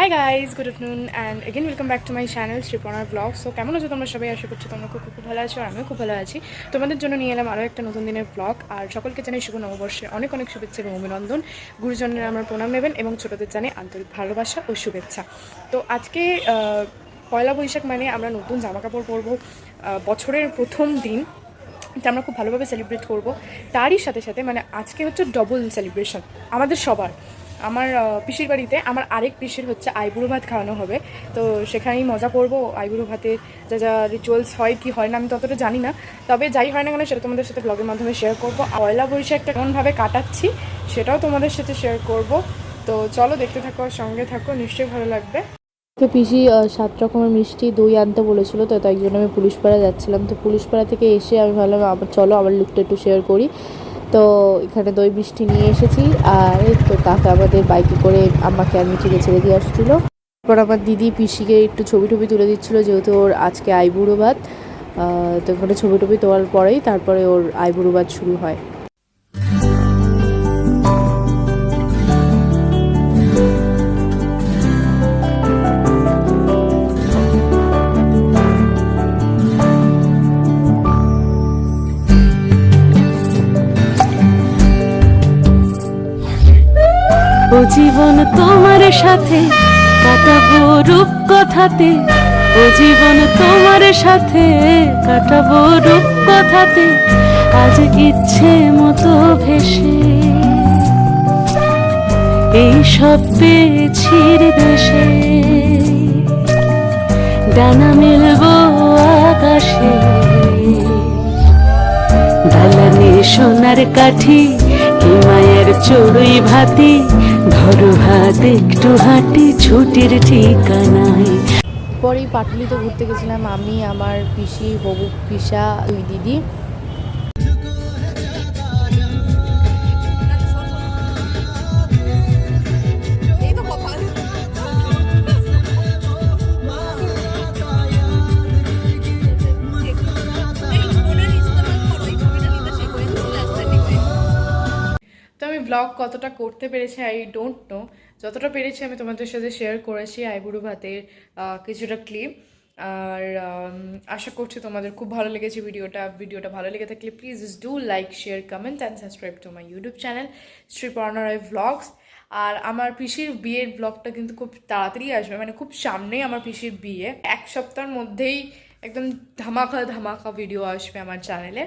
Hi guys good afternoon and again welcome back to my channel শ্রীপনার blog so কেমন আছো তোমরা সবাই? আশা করছ তোমরা খুব খুব ভালো আছো আর আমিও খুব ভালো আছি। তোমাদের জন্য নিয়ে এলাম আরও একটা নতুন দিনের ব্লগ আর সকলকে জানাই শুভ নববর্ষে অনেক অনেক শুভেচ্ছা এবং অভিনন্দন। গুরুজনের আমার প্রণাম নেবেন এবং ছোটোদের জানাই আন্তরিক ভালোবাসা ও শুভেচ্ছা। তো আজকে পয়লা বৈশাখ মানে আমরা নতুন জামা কাপড় পরবো বছরের প্রথম দিন। এটা আমরা খুব ভালোভাবে সেলিব্রেট করব। তারই সাথে সাথে মানে আজকে হচ্ছে ডবল সেলিব্রেশন আমাদের সবার। আমার পিসির বাড়িতে আমার আরেক পিসির হচ্ছে আইবুড়ো ভাত খাওয়ানো হবে। তো সেখানেই মজা করব আইবুড়ো ভাতে যা যা রিচুয়ালস হয় কি হয় না আমি ততটা জানি না। তবে যাই হয় না কেন সেটা তোমাদের সাথে ব্লগের মাধ্যমে শেয়ার করব। পয়লা বৈশাখটা কেমনভাবে কাটাচ্ছি সেটাও তোমাদের সাথে শেয়ার করব। তো চলো দেখতে থাকো, সঙ্গে থাকো, নিশ্চয়ই ভালো লাগবে। তো পিসি সাত রকমের মিষ্টি দই আনতে বলেছিল, তো তাই জন্য আমি পুলিশপাড়া যাচ্ছিলাম। তো পুলিশপাড়া থেকে এসে আমি ভাবলাম, আবার চলো আমার লুকটা একটু শেয়ার করি। এখানে দই মিষ্টি নিয়ে এসেছি। আর তো কাকা আমাদের বাইকে করে আমাকে আর মিঠিকে ছেড়ে দিয়ে আসছিল। তারপর আমার দিদি পিসিকে একটু ছবি টবি তুলে দিচ্ছিল যেহেতু ওর আজকে আইবুড়ো ভাত। তো ওখানে ছবি টবি তোলার পরেই তারপরে ওর আইবুড়ো ভাত শুরু হয়। ও জীবন তোমার সাথে, কাটাবো রূপ কথাতে ও জীবন তোমার সাথে, কাটাবো রূপ কথাতে আজ ইচ্ছে মতো ভেসে এই সব পেয়েছি দেশে। ডানা মেলবো আকাশে দালানে সোনার কাঠি, হিমায়ের চড়ুই ভাতি ধরো হাত, একটু হাঁটি, ছুটির ঠিকানায়। পরে পাটুলিতে ঘুরতে গেছিলাম আমি, আমার পিসি ববু পিসা দুই দিদি। তো আমি ব্লগ কতটা করতে পেরেছি আই ডোন্ট নো যতটা পেরেছি আমি তোমাদের সাথে শেয়ার করেছি আইবুড়ো ভাতের কিছুটা ক্লিপ আর আশা করছি তোমাদের খুব ভালো লেগেছে ভিডিওটা। ভিডিওটা ভালো লেগে থাকলে please do like share comment and subscribe to my YouTube channel Sri Parna Roy vlogs আর আমার পিসির বিয়ের ব্লগটা কিন্তু খুব তাড়াতাড়ি আসবে মানে খুব সামনেই আমার পিসির বিয়ে। এক সপ্তাহের মধ্যেই একদম ধামাকা ধামাকা ভিডিও আসবে আমার চ্যানেলে